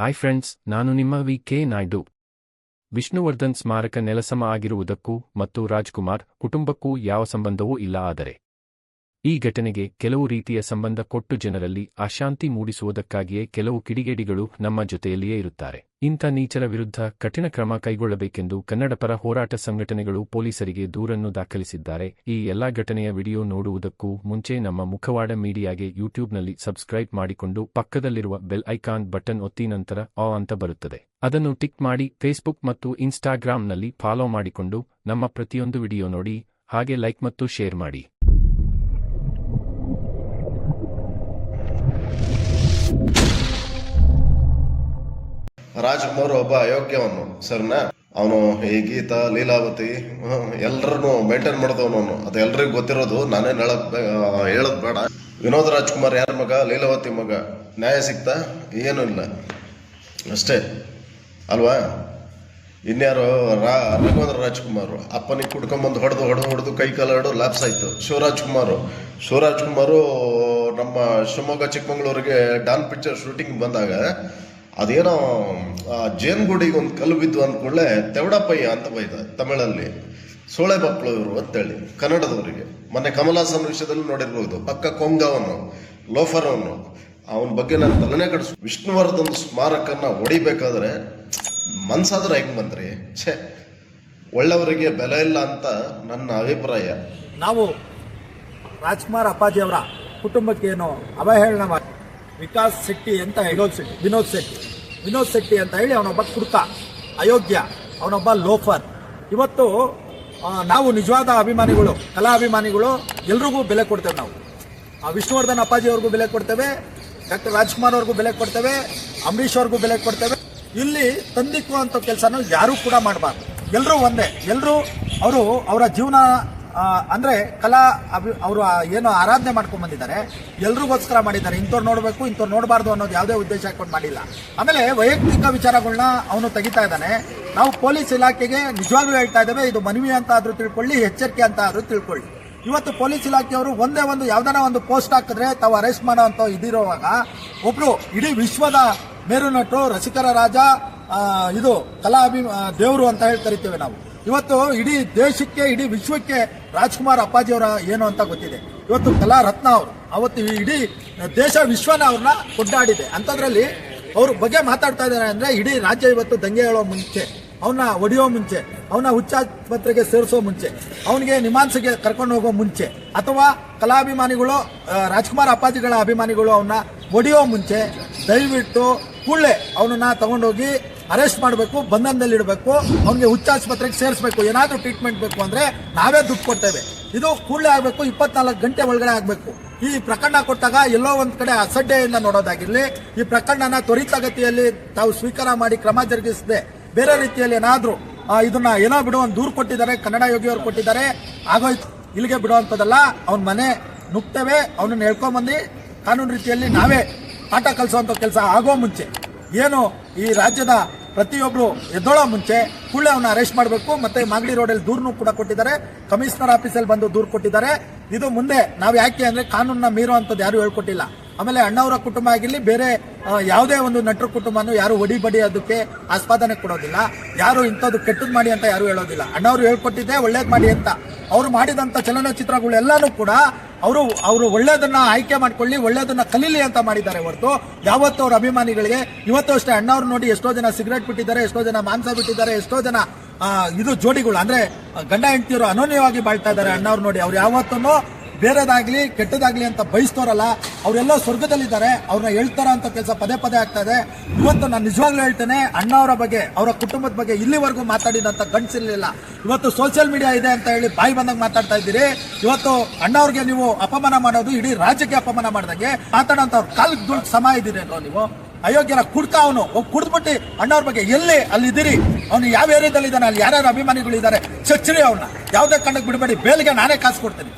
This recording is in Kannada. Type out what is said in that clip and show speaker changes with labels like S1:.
S1: ಹಾಯ್ ಫ್ರೆಂಡ್ಸ್ ನಾನು ನಿಮ್ಮ ವಿ ಕೆ ನಾಯ್ಡು. ವಿಷ್ಣುವರ್ಧನ್ ಸ್ಮಾರಕ ನೆಲಸಮ ಆಗಿರುವುದಕ್ಕೂ ಮತ್ತು ರಾಜ್ಕುಮಾರ್ ಕುಟುಂಬಕ್ಕೂ ಯಾವ ಸಂಬಂಧವೂ ಇಲ್ಲ ಆದರೆ. ಈ ಘಟನೆಗೆ ಕೆಲವು ರೀತಿಯ ಸಂಬಂಧ ಕೊಟ್ಟು ಜನರಲ್ಲಿ ಅಶಾಂತಿ ಮೂಡಿಸುವುದಕ್ಕಾಗಿಯೇ ಕೆಲವು ಕಿಡಿಗೇಡಿಗಳು ನಮ್ಮ ಜೊತೆಯಲ್ಲಿಯೇ ಇರುತ್ತಾರೆ. ಇಂಥ ನೀಚರ ವಿರುದ್ಧ ಕಠಿಣ ಕ್ರಮ ಕೈಗೊಳ್ಳಬೇಕೆಂದು ಕನ್ನಡಪರ ಹೋರಾಟ ಸಂಘಟನೆಗಳು ಪೊಲೀಸರಿಗೆ ದೂರನ್ನು ದಾಖಲಿಸಿದ್ದಾರೆ. ಈ ಎಲ್ಲಾ ಘಟನೆಯ ವಿಡಿಯೋ ನೋಡುವುದಕ್ಕೂ ಮುಂಚೆ ನಮ್ಮ ಮುಖವಾಡ ಮೀಡಿಯಾಗೆ ಯೂಟ್ಯೂಬ್ನಲ್ಲಿ ಸಬ್ಸ್ಕ್ರೈಬ್ ಮಾಡಿಕೊಂಡು ಪಕ್ಕದಲ್ಲಿರುವ ಬೆಲ್ ಐಕಾನ್ ಬಟನ್ ಒತ್ತಿ ನಂತರ ಆ ಅಂತ ಬರುತ್ತದೆ. ಅದನ್ನು ಟಿಕ್ ಮಾಡಿ ಫೇಸ್ಬುಕ್ ಮತ್ತು ಇನ್ಸ್ಟಾಗ್ರಾಂನಲ್ಲಿ ಫಾಲೋ ಮಾಡಿಕೊಂಡು ನಮ್ಮ ಪ್ರತಿಯೊಂದು ವಿಡಿಯೋ ನೋಡಿ, ಹಾಗೆ ಲೈಕ್ ಮತ್ತು ಶೇರ್ ಮಾಡಿ.
S2: ರಾಜ್ಕುಮಾರ್ ಒಬ್ಬ ಅಯೋಗ್ಯವನು, ಸರ್ನ? ಅವನು ಈ ಗೀತ, ಲೀಲಾವತಿ ಎಲ್ಲರನ್ನು ಮೇಂಟೈನ್ ಮಾಡಿದವನು ಅವನು. ಅದು ಎಲ್ರಿಗೂ ಗೊತ್ತಿರೋದು, ನಾನೇನು ಹೇಳಕ್ ಹೇಳದ್ ಬೇಡ. ವಿನೋದ್ ರಾಜ್ಕುಮಾರ್ ಯಾರ ಮಗ? ಲೀಲಾವತಿ ಮಗ. ನ್ಯಾಯ ಸಿಗ್ತಾ? ಏನೂ ಇಲ್ಲ. ಅಷ್ಟೇ. ಅಲ್ವಾ? ಇನ್ಯಾರು ರಾ ರಘುವಂದ್ರ ರಾಜ್ಕುಮಾರ್. ಅಪ್ಪನಿಗೆ ಕುಡ್ಕೊಂಬಂದು ಹೊಡೆದು ಹೊಡೆದು ಹೊಡೆದು ಕೈ ಕಾಲು ಹೊಡೆದು ಲ್ಯಾಪ್ಸ್ ಆಯ್ತು. ಶಿವರಾಜ್ ಕುಮಾರು. ಶಿವರಾಜ್ ಕುಮಾರು ನಮ್ಮ ಶಿವಮೊಗ್ಗ ಚಿಕ್ಕಮಗಳೂರಿಗೆ ಡಾನ್ ಪಿಕ್ಚರ್ ಶೂಟಿಂಗ್ ಬಂದಾಗ ಅದೇನೋ, ಆ, ಜೇನ್ಗುಡಿಗೆ ಒಂದು ಕಲ್ಲು ಬಿದ್ದು ಅಂದ್ಕೊಳ್ಳೆ ತೆವಡಪ್ಪಯ್ಯ ಅಂತ ಬೈದ ತಮಿಳಲ್ಲಿ. ಸೋಳೆ ಮಕ್ಕಳು ಇವರು ಅಂತೇಳಿ, ಕನ್ನಡದವರಿಗೆ. ಮೊನ್ನೆ ಕಮಲಾಸನ ವಿಷಯದಲ್ಲಿ ನೋಡಿರ್ಬೋದು, ಪಕ್ಕ ಕೊಂಗವನು ಲೋಫರ್ ಅವನು ಅವನ ಬಗ್ಗೆ ನಾನು ತಲೆನೇ ಕಡಿಸ್. ವಿಷ್ಣುವರ್ಧನ್ ಸ್ಮಾರಕನ್ನ ಹೊಡಿಬೇಕಾದ್ರೆ ಮನ್ಸಾದ್ರೆ ಹೆಂಗೆ ಬಂದ್ರಿ? ಛೇ ಒಳ್ಳೆಯವರಿಗೆ ಬೆಲೆ ಇಲ್ಲ ಅಂತ ನನ್ನ ಅಭಿಪ್ರಾಯ.
S3: ನಾವು ರಾಜ್ಕುಮಾರ್ ಅಪ್ಪಾಜಿ ಅವರ ಕುಟುಂಬಕ್ಕೆ ಏನು ಅವಹೇಳನ ಮಾಡಿ ವಿಕಾಸ್ ಶೆಟ್ಟಿ ಅಂತ ವಿನೋದ್ ಶೆಟ್ಟಿ ವಿನೋದ್ ಶೆಟ್ಟಿ. ವಿನೋದ್ ಶೆಟ್ಟಿ ಅಂತ ಹೇಳಿ ಅವನೊಬ್ಬ ಕುಡ್ಕ, ಅಯೋಗ್ಯ, ಅವನೊಬ್ಬ ಲೋಫರ್. ಇವತ್ತು ನಾವು ನಿಜವಾದ ಅಭಿಮಾನಿಗಳು, ಕಲಾ ಅಭಿಮಾನಿಗಳು ಎಲ್ರಿಗೂ ಬೆಲೆ ಕೊಡ್ತೇವೆ ನಾವು. ವಿಷ್ಣುವರ್ಧನ್ ಅಪ್ಪಾಜಿ ಅವ್ರಿಗೂ ಬೆಲೆ ಕೊಡ್ತೇವೆ, ಡಾಕ್ಟರ್ ರಾಜ್ಕುಮಾರ್ ಅವ್ರಿಗೂ ಬೆಲೆ ಕೊಡ್ತೇವೆ, ಅಂಬರೀಷ್ ಅವ್ರಿಗೂ ಬೆಲೆ ಕೊಡ್ತೇವೆ. ಇಲ್ಲಿ ತಂದಿಕ್ಕುವಂಥ ಕೆಲಸನ ಯಾರೂ ಕೂಡ ಮಾಡಬಾರ್ದು. ಎಲ್ಲರೂ ಒಂದೇ ಎಲ್ಲರೂ ಅವರು ಅವರ ಜೀವನ ಅಂದ್ರೆ ಕಲಾ ಅಭಿ ಅವರು ಏನು ಆರಾಧನೆ ಮಾಡ್ಕೊಂಡ್ ಬಂದಿದ್ದಾರೆ. ಎಲ್ರಿಗೋಸ್ಕರ ಮಾಡಿದ್ದಾರೆ. ಇಂಥವ್ರು ನೋಡಬೇಕು, ಇಂಥವ್ರು ನೋಡಬಾರ್ದು ಅನ್ನೋದು ಯಾವುದೇ ಉದ್ದೇಶ ಹಾಕೊಂಡು ಮಾಡಿಲ್ಲ. ಆಮೇಲೆ ವೈಯಕ್ತಿಕ ವಿಚಾರಗಳನ್ನ ಅವನು ತೆಗಿತಾ ಇದ್ದಾನೆ. ನಾವು ಪೊಲೀಸ್ ಇಲಾಖೆಗೆ ನಿಜವಾಗ್ಲೂ ಹೇಳ್ತಾ ಇದ್ದೇವೆ, ಇದು ಮನವಿ ಅಂತ ಆದ್ರೂ ತಿಳ್ಕೊಳ್ಳಿ, ಎಚ್ಚರಿಕೆ ಅಂತ ಆದ್ರೂ ತಿಳ್ಕೊಳ್ಳಿ. ಇವತ್ತು ಪೊಲೀಸ್ ಇಲಾಖೆಯವರು ಒಂದೇ ಒಂದು ಯಾವ್ದಾನ ಒಂದು ಪೋಸ್ಟ್ ಹಾಕಿದ್ರೆ ತಾವು ಅರೆಸ್ಟ್ ಮಾಡೋ ಅಂತ ಇದಿರುವಾಗ, ಒಬ್ರು ಇಡೀ ವಿಶ್ವದ ಮೇರು ನಟರು, ರಸಿಕರ ರಾಜ ಇದು ಕಲಾ ಅಭಿ ದೇವರು ಅಂತ ಹೇಳಿ ಕರಿತೇವೆ ನಾವು. ಇವತ್ತು ಇಡೀ ದೇಶಕ್ಕೆ, ಇಡೀ ವಿಶ್ವಕ್ಕೆ ರಾಜ್ಕುಮಾರ್ ಅಪ್ಪಾಜಿ ಅವರ ಏನು ಅಂತ ಗೊತ್ತಿದೆ. ಇವತ್ತು ಕಲಾ ರತ್ನ ಅವರು, ಅವತ್ತು ಇಡೀ ದೇಶ ವಿಶ್ವನ ಅವ್ರನ್ನ ಕೊಂಡಾಡಿದೆ. ಅಂಥದ್ರಲ್ಲಿ ಅವ್ರ ಬಗ್ಗೆ ಮಾತಾಡ್ತಾ ಇದ್ದಾರೆ ಅಂದ್ರೆ ಇಡೀ ರಾಜ್ಯ ಇವತ್ತು ದಂಗೆ ಹೇಳೋ ಮುಂಚೆ ಅವನ್ನ ಒಡೆಯೋ ಮುಂಚೆ ಅವನ ಹುಚ್ಚಾಸ್ಪತ್ರೆಗೆ ಸೇರಿಸೋ ಮುಂಚೆ, ಅವನಿಗೆ ನಿಮಾನ್ಸಿಗೆ ಕರ್ಕೊಂಡು ಹೋಗೋ ಮುಂಚೆ, ಅಥವಾ ಕಲಾಭಿಮಾನಿಗಳು ರಾಜ್ಕುಮಾರ್ ಅಪ್ಪಾಜಿಗಳ ಅಭಿಮಾನಿಗಳು ಅವನ್ನ ಒಡೆಯೋ ಮುಂಚೆ ದಯವಿಟ್ಟು ಕೂಡಲೇ ಅವನನ್ನ ತಗೊಂಡೋಗಿ ಅರೆಸ್ಟ್ ಮಾಡಬೇಕು ಬಂಧನದಲ್ಲಿ ಇಡಬೇಕು ಅವನಿಗೆ ಹುಚ್ಚಾಸ್ಪತ್ರೆಗೆ ಸೇರಿಸಬೇಕು, ಏನಾದರೂ ಟ್ರೀಟ್ಮೆಂಟ್ ಬೇಕು ಅಂದರೆ ನಾವೇ ದುಡ್ಡು ಕೊಡ್ತೇವೆ. ಇದು ಕೂಡಲೇ ಆಗಬೇಕು, ಇಪ್ಪತ್ನಾಲ್ಕು ಗಂಟೆ ಒಳಗಡೆ ಆಗಬೇಕು. ಈ ಪ್ರಕರಣ ಕೊಟ್ಟಾಗ ಎಲ್ಲೋ ಒಂದು ಕಡೆ ಅಸಡ್ಡೆಯಿಂದ ನೋಡೋದಾಗಿರಲಿ, ಈ ಪ್ರಕರಣನ ತ್ವರಿತಗತಿಯಲ್ಲಿ ತಾವು ಸ್ವೀಕಾರ ಮಾಡಿ ಕ್ರಮ ಜರುಗಿಸದೆ, ಬೇರೆ ರೀತಿಯಲ್ಲಿ ಏನಾದರೂ ಇದನ್ನ ಏನೋ ಬಿಡು ಒಂದು ದೂರು ಕೊಟ್ಟಿದ್ದಾರೆ, ಕನ್ನಡ ಯೋಗಿಯವರು ಕೊಟ್ಟಿದ್ದಾರೆ, ಆಗೋಯ್ತು, ಇಲ್ಲಿಗೆ ಬಿಡುವಂಥದ್ದಲ್ಲ ಅವನ ಮನೆ ನುಗ್ತೇವೆ, ಅವನನ್ನು ಹೇಳ್ಕೊಂಬಂದು, ಕಾನೂನು ರೀತಿಯಲ್ಲಿ ನಾವೇ ಪಾಠ ಕಲಿಸುವಂಥ ಕೆಲಸ ಆಗೋ ಮುಂಚೆ. ಏನು ಈ ರಾಜ್ಯದ ಪ್ರತಿಯೊಬ್ರು ಎದ್ದೋಳ ಮುಂಚೆ ಕೂಡಲೇ ಅವನ್ನ ಅರೆಸ್ಟ್ ಮಾಡಬೇಕು, ಮತ್ತೆ ಮಾಗಡಿ ರೋಡಲ್ಲಿ ದೂರನೂ ಕೂಡ ಕೊಟ್ಟಿದ್ದಾರೆ. ಕಮಿಷನರ್ ಆಫೀಸಲ್ಲಿ ಬಂದು ದೂರು ಕೊಟ್ಟಿದ್ದಾರೆ. ಇದು ಮುಂದೆ ನಾವು ಯಾಕೆ ಅಂದ್ರೆ ಕಾನೂನನ್ನ ಮೀರುವಂಥದ್ದು ಯಾರು ಹೇಳ್ಕೊಟ್ಟಿಲ್ಲ. ಆಮೇಲೆ ಅಣ್ಣವರ ಕುಟುಂಬ ಆಗಿರಲಿ, ಬೇರೆ ಯಾವುದೇ ಒಂದು ನಟರ ಕುಟುಂಬನೂ ಯಾರು ಒಡಿ ಬಡಿ ಅದಕ್ಕೆ ಆಸ್ಪಾದನೆ ಕೊಡೋದಿಲ್ಲ. ಯಾರು ಇಂಥದ್ದು ಕೆಟ್ಟದ್ದು ಮಾಡಿ ಅಂತ ಯಾರು ಹೇಳೋದಿಲ್ಲ. ಅಣ್ಣವ್ರು ಹೇಳ್ಕೊಟ್ಟಿದ್ದೆ ಒಳ್ಳೇದು ಮಾಡಿ ಅಂತ. ಅವ್ರು ಮಾಡಿದಂತ ಚಲನಚಿತ್ರಗಳೆಲ್ಲನೂ ಕೂಡ ಅವರು ಅವರು ಒಳ್ಳೇದನ್ನ ಆಯ್ಕೆ ಮಾಡ್ಕೊಳ್ಳಿ, ಒಳ್ಳೇದನ್ನ ಕಲೀಲಿ ಅಂತ ಮಾಡಿದ್ದಾರೆ ಹೊರತು. ಯಾವತ್ತೂ ಅವ್ರ ಅಭಿಮಾನಿಗಳಿಗೆ ಇವತ್ತು ಅಷ್ಟೇ ಅಣ್ಣವ್ರು ನೋಡಿ ಎಷ್ಟೋ ಜನ ಸಿಗರೇಟ್ ಬಿಟ್ಟಿದ್ದಾರೆ, ಎಷ್ಟೋ ಜನ ಮಾಂಸ ಬಿಟ್ಟಿದ್ದಾರೆ, ಎಷ್ಟೋ ಜನ ಇದು ಜೋಡಿಗಳು. ಅಂದ್ರೆ ಗಂಡ ಹೆಂಡತಿಯರು ಅನೋನ್ಯವಾಗಿ ಬಾಳ್ತಾ ಇದ್ದಾರೆ ಅಣ್ಣವ್ರು ನೋಡಿ. ಅವ್ರು ಯಾವತ್ತೂ ಬೇರೆದಾಗ್ಲಿ, ಕೆಟ್ಟದಾಗ್ಲಿ ಅಂತ ಬಯಸ್ತೋರಲ್ಲ ಅವರೆಲ್ಲೋ ಸ್ವರ್ಗದಲ್ಲಿದ್ದಾರೆ ಅವ್ರನ್ನ ಹೇಳ್ತಾರ ಅಂತ ಕೆಲಸ ಪದೇ ಪದೇ ಆಗ್ತಾ ಇದೆ. ಇವತ್ತು ನಾನು ನಿಜವಾಗ್ಲೂ ಹೇಳ್ತೇನೆ ಅಣ್ಣವರ ಬಗ್ಗೆ, ಅವರ ಕುಟುಂಬದ ಬಗ್ಗೆ ಇಲ್ಲಿವರೆಗೂ ಮಾತಾಡಿದಂತ ಗಂಡ್ಸಿರ್ಲಿಲ್ಲ ಇವತ್ತು ಸೋಷಿಯಲ್ ಮೀಡಿಯಾ ಇದೆ ಅಂತ ಹೇಳಿ ಬಾಯಿ ಬಂದಾಗ ಮಾತಾಡ್ತಾ ಇದ್ದೀರಿ. ಇವತ್ತು ಅಣ್ಣವ್ರಿಗೆ ನೀವು ಅಪಮಾನ ಮಾಡೋದು, ಇಡೀ ರಾಜ್ಯಕ್ಕೆ ಅಪಮಾನ ಮಾಡಿದಂಗೆ ಮಾತಾಡೋಂತ ಅವ್ರ ದುಡ್ಡು ಸಮ ಇದ್ದೀರೇನೋ ನೀವು? ಅಯೋಗ್ಯರ ಕುಡ್ಕ ಅವನು ಕುಡ್ದ್ಬಿಟ್ಟು ಅಣ್ಣವ್ರ ಬಗ್ಗೆ ಎಲ್ಲಿ ಅಲ್ಲಿ ಇದ್ದೀರಿ ಅವನು ಯಾವ ಏರಿಯಾದಲ್ಲಿ ಇದ್ದಾನೆ ಅಲ್ಲಿ ಯಾರ್ಯಾರು ಅಭಿಮಾನಿಗಳು ಇದ್ದಾರೆ ಚಚ್ಚರಿ ಅವನ್ನ. ಯಾವುದೇ ಕಣ್ಣಕ್ಕೆ ಬಿಡಬೇಡಿ, ಬೇಲಿಗೆ ನಾನೇ ಕಾಸು ಕೊಡ್ತೀನಿ.